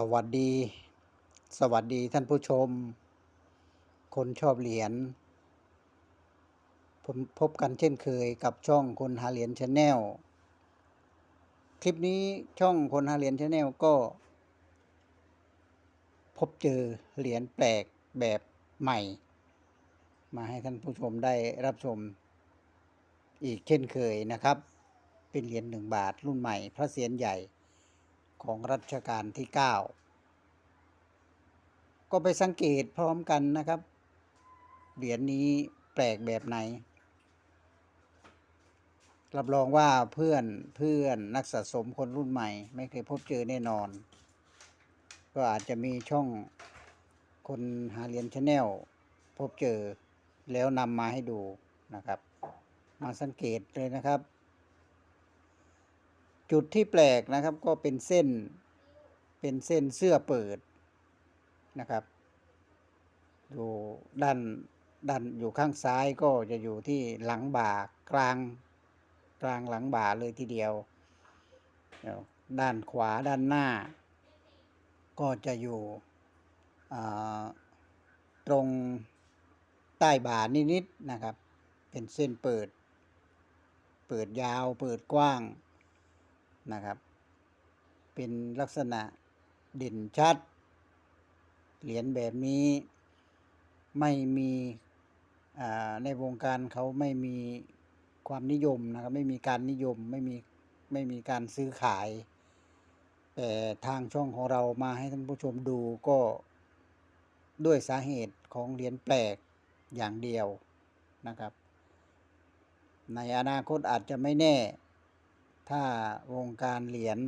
สวัสดี สวัสดีท่านผู้ชม คนชอบเหรียญผมพบกันเช่นเคยกับช่องคนหาเหรียญชาแนลคลิปนี้ช่องคนหาเหรียญชาแนลก็ พบเจอเหรียญแปลกแบบใหม่ มาให้ท่านผู้ชมได้รับชม อีกเช่นเคยนะครับ เป็นเหรียญหนึ่งบาทรุ่นใหม่ พระเศียรใหญ่ ของรัชกาลที่ 9 ก็ไปสังเกตพร้อมกันนะครับ เหรียญนี้แปลกแบบไหน รับรองว่าเพื่อนเพื่อนนักสะสมคนรุ่นใหม่ ไม่เคยพบเจอแน่นอน ก็อาจจะมีช่องคนหาเหรียญชาแนลพบเจอแล้วนำมาให้ดูนะครับ มาสังเกตเลยนะครับ จุดที่แปลกนะครับก็เป็นเส้นเป็นเส้นเสื้อเปิดนะครับ อยู่ด้านด้านอยู่ข้างซ้ายก็จะอยู่ที่หลังบ่ากลางกลางหลังบ่าเลยทีเดียว ด้านขวาด้านหน้า ก็จะอยู่ตรงใต้บ่านิดๆนะครับ เป็นเส้นเปิด เปิดยาวเปิดกว้าง นะครับ เป็นลักษณะเด่นชัด เหรียญแบบนี้ไม่มีในวงการเขาไม่มีความนิยมนะครับ ไม่มีการนิยมไม่มีไม่มีการซื้อขาย แต่ทางช่องของเรามาให้ท่านผู้ชมดูก็ด้วยสาเหตุของเหรียญแปลกอย่างเดียวนะครับ ในอนาคตอาจจะไม่แน่ ถ้าวงการเหรียญ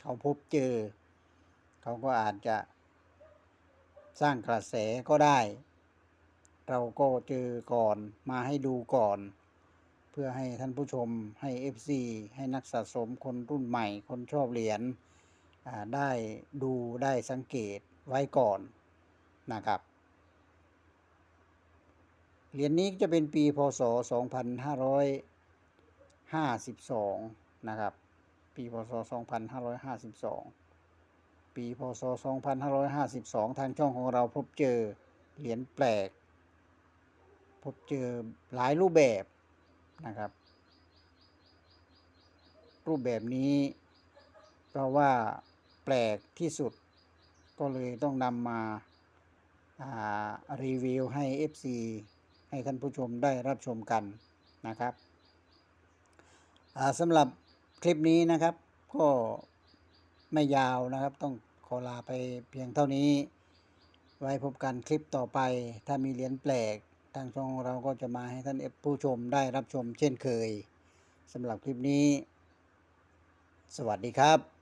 เขาพบเจอ เขาก็อาจจะสร้างกระแสก็ได้ เราก็เจอก่อนมาให้ดูก่อน เพื่อให้ท่านผู้ชมให้ FC ให้นักสะสมคนรุ่นใหม่ คนชอบเหรียญได้ดูได้สังเกตไว้ก่อนนะครับเหรียญนี้จะเป็นปีพศ 2552 นะครับ ปีพศ 2552 ปีพศ 2552 ทางช่องของเราพบเจอเหรียญแปลก พบเจอหลายรูปแบบนะครับ รูปแบบนี้ เพราะว่าแปลกที่สุดก็เลยต้องนำมาารีวิวให้ FC ให้ท่านผู้ชมได้รับชมกันนะครับสำหรับ คลิปนี้นะครับ ก็ไม่ยาวนะครับ ต้องขอลาไปเพียงเท่านี้ ไว้พบกันคลิปต่อไป ถ้ามีเหรียญแปลก ทางช่องเราก็จะมาให้ท่านผู้ชมได้รับชมเช่นเคยสำหรับคลิปนี้ สวัสดีครับ